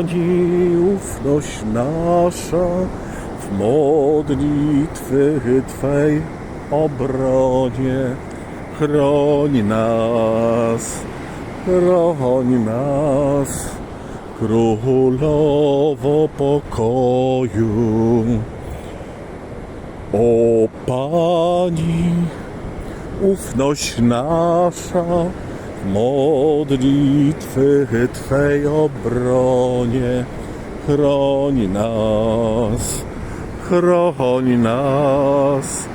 Pani, ufność nasza w modlitwy Twej obronie. Chroń nas, chroń nas, Królowo pokoju. O Pani, ufność nasza modlitwy Twej obronie. Chroń nas, chroń nas,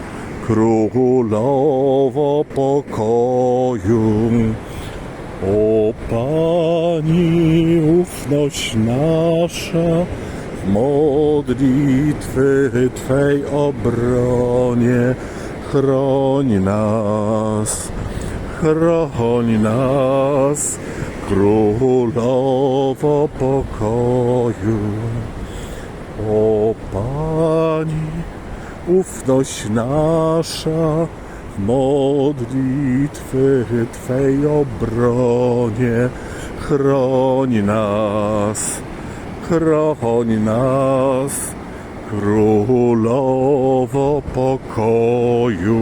Królowo pokoju. O Pani, ufność nasza w modlitwy Twej obronie. Chroń nas, chroń nas, Królowo pokoju. O Pani, ufność nasza modlitwy Twej obronie. Chroń nas, chroń nas, Królowo pokoju.